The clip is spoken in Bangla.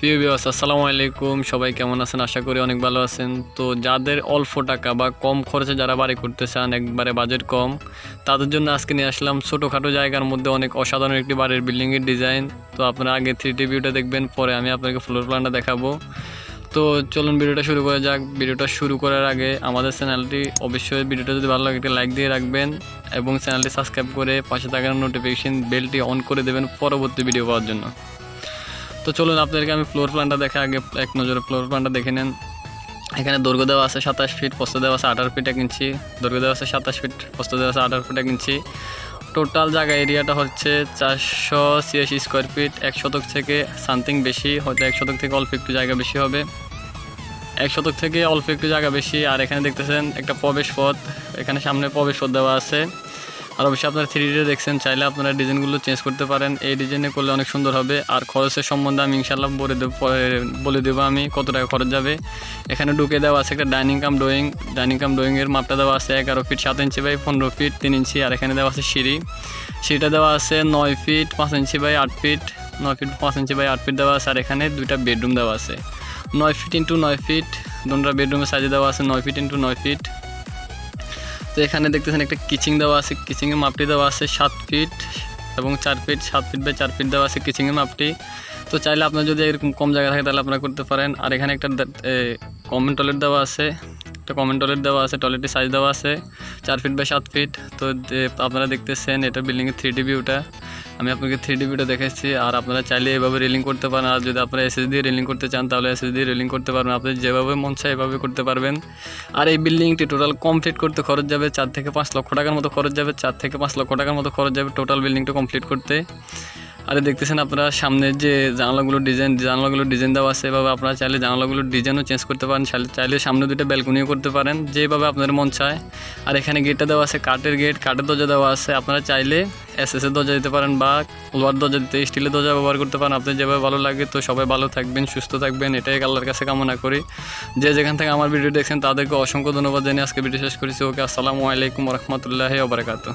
প্রিয় বিবাস আসসালামু আলাইকুম। সবাই কেমন আছেন? আশা করি অনেক ভালো আছেন। তো যাদের অল্প টাকা বা কম খরচে যারা বাড়ি করতে চান, একবারে বাজেট কম, তাদের জন্য আজকে নিয়ে আসলাম ছোটোখাটো জায়গার মধ্যে অনেক অসাধারণ একটি বাড়ির বিল্ডিংয়ের ডিজাইন তো আপনারা আগে থ্রি ডি ভিউটা দেখবেন, পরে আমি আপনাকে ফ্লোর প্ল্যানটা দেখাবো। তো চলুন ভিডিওটা শুরু করা যাক। ভিডিওটা শুরু করার আগে আমাদের চ্যানেলটি অবশ্যই ভিডিওটা যদি ভালো লাগে, একটা লাইক দিয়ে রাখবেন এবং চ্যানেলটি সাবস্ক্রাইব করে পাশে থাকার নোটিফিকেশন বেলটি অন করে দেবেন পরবর্তী ভিডিও পাওয়ার জন্য। তো চলুন আপনাদেরকে আমি ফ্লোর প্ল্যানটা দেখে আগে এক নজরে ফ্লোর প্ল্যানটা দেখে নেন। এখানে দৈর্ঘ্য দেওয়া আছে সাতাশ ফিট প্রস্থ দেওয়া আছে আঠারো ফিট এক ইঞ্চি। দৈর্ঘ্য দেওয়া আছে সাতাশ ফিট প্রস্থ দেওয়া আছে আঠারো ফিট এক ইঞ্চি। টোটাল জায়গা এরিয়াটা হচ্ছে চারশো ছিয়াশি স্কোয়ার ফিট এক শতক থেকে সামথিং বেশি, হয়তো এক শতক থেকে অল্প একটু জায়গা বেশি হবে। এক শতক থেকে অল্প একটু জায়গা বেশি, আর এখানে দেখতেছেন একটা প্রবেশ পথ। এখানে সামনে প্রবেশ পথ দেওয়া আছে। আর অবশ্যই আপনারা থ্রি ডিতে দেখছেন, চাইলে আপনারা ডিজাইনগুলো চেঞ্জ করতে পারেন। এই ডিজাইনে করলে অনেক সুন্দর হবে। আর খরচের সম্বন্ধে আমি ইনশাল্লাহ বলে দেবো বলে দেবো আমি কত টাকা খরচ যাবে। এখানে ঢুকে দেওয়া আছে একটা dining cum drawing dining cum ড্রয়িংয়ের মাপটা দেওয়া আছে এগারো ফিট সাত ইঞ্চি বাই পনেরো ফিট তিন ইঞ্চি আর এখানে দেওয়া আছে সিঁড়ি। সিঁড়িটা দেওয়া আছে নয় ফিট পাঁচ ইঞ্চি বাই আট ফিট নয় ফিট পাঁচ ইঞ্চি বাই আট ফিট দেওয়া আছে। আর এখানে দুইটা বেডরুম দেওয়া আছে। নয় ফিট ইন্টু নয় ফিট দুটা বেডরুমের সাইজে দেওয়া আছে নয় ফিট ইন্টু নয় ফিট তো এখানে দেখতেছেন একটা কিচিং দেওয়া আছে কিচিংয়ে মাপটি দেওয়া আছে সাত ফিট এবং চার ফিট, সাত ফিট বাই চার ফিট দেওয়া আছে কিচিংয়ের মাপটি। তো চাইলে আপনার যদি এরকম কম জায়গা থাকে তাহলে আপনারা করতে পারেন। আর এখানে একটা কমন টয়লেট দেওয়া আছে। একটা কমন টয়লেট দেওয়া আছে টয়লেটের সাইজ দেওয়া আছে, চার ফিট বাই সাত ফিট। তো আপনারা দেখতেছেন এটা বিল্ডিংয়ের থ্রি ডি ভিউটা আমি আপনাকে থ্রি ডি ভিডিও দেখাচ্ছি আর আপনারা চাইলে এভাবে রিলিং করতে পারেন, আর যদি আপনারা এসএস দিয়ে রিলিং করতে চান, তাহলে এসএস দিয়ে রিলিং করতে পারবেন। আপনি যেভাবে মন চায় এভাবে করতে পারবেন। আর এই বিল্ডিংটি টোটাল কমপ্লিট করতে খরচ যাবে চার থেকে পাঁচ লক্ষ টাকার মতো খরচ যাবে, চার থেকে পাঁচ লক্ষ টাকার মতো খরচ যাবে টোটাল বিল্ডিংটা কমপ্লিট করতে। আর দেখতেছেন আপনারা সামনের যে জানলাগুলো ডিজাইন জানালাগুলো ডিজাইন দেওয়া আছে, এভাবে আপনারা চাইলে জানালাগুলোর ডিজাইনও চেঞ্জ করতে পারেন, চাইলে- সামনে দুটো ব্যালকনিও করতে পারেন, যেভাবে আপনাদের মন চায়। আর এখানে গেটটা দেওয়া আছে, কাঠের গেট কাঠের দরজা দেওয়া আছে, আপনারা চাইলে এস এস এর দরজা দিতে পারেন বা লোহার দরজা দিতে স্টিলের দরজা ব্যবহার করতে পারেন। আপনার যেভাবে ভালো লাগে, তো সবাই ভালো থাকবেন, সুস্থ থাকবেন, এটাই আল্লাহর কাছে কামনা করি। যে যেখান থেকে আমার ভিডিও দেখছেন, তাদেরকে অসংখ্য ধন্যবাদ জানিয়ে আজকে ভিডিও শেষ করেছি। ওকে, আসসালামু আলাইকুম রহমতুল্লাহ ওবরাকাতু